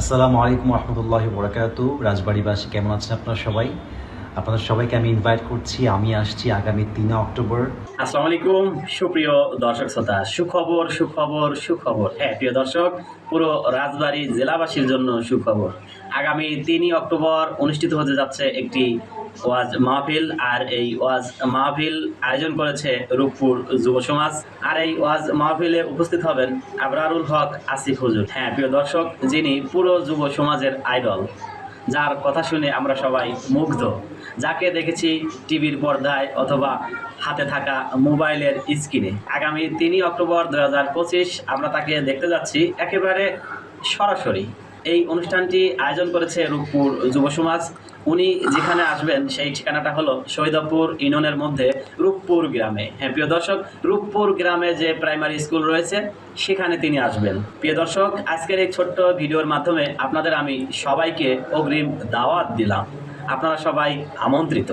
আসসালামু আলাইকুম রহমতুল্লাহ বরাকাত রাজবাড়িবাসী, কেমন আছেন আপনারা সবাই? আপনাদের সবাইকে আমি ইনভাইট করছি। আমি আসছি আগামী তিন অক্টোবর। আসসালামু আলাইকুম, সুপ্রিয় দর্শক শ্রোতা। সুখবর সুখবর সুখবর। হ্যাঁ প্রিয় দর্শক, পুরো রাজবাড়ি জেলাবাসীর জন্য সুখবর। আগামী তিনই অক্টোবর অনুষ্ঠিত হতে যাচ্ছে একটি ওয়াজ মাহফিল আর এই ওয়াজ মাহফিল আয়োজন করেছে রূপপুর যুব সমাজ। আর এই ওয়াজ মাহফিলে উপস্থিত হবেন আবরারুল হক, আসিফ হুজুর। হ্যাঁ প্রিয় দর্শক, যিনি পুরো যুব সমাজের আইডল, যার কথা শুনে আমরা সবাই মুগ্ধ। যাকে দেখেছি টিভির পর্দায় অথবা হাতে থাকা মোবাইলের স্ক্রিনে। আগামী তিনই অক্টোবর দু হাজার পঁচিশ আমরা তাকে দেখতে যাচ্ছি একেবারে সরাসরি। এই অনুষ্ঠানটি আয়োজন করেছে রূপপুর যুব সমাজ। উনি যেখানে আসবেন, সেই ঠিকানাটা হলো শহীদপুর ইউনিয়নের মধ্যে রূপপুর গ্রামে। হ্যাঁ প্রিয় দর্শক, রূপপুর গ্রামে যে প্রাইমারি স্কুল রয়েছে, সেখানে তিনি আসবেন। প্রিয় দর্শক, আজকের এই ছোট্ট ভিডিওর মাধ্যমে আপনাদের আমি সবাইকে অগ্রিম দাওয়াত দিলাম। আপনারা সবাই আমন্ত্রিত।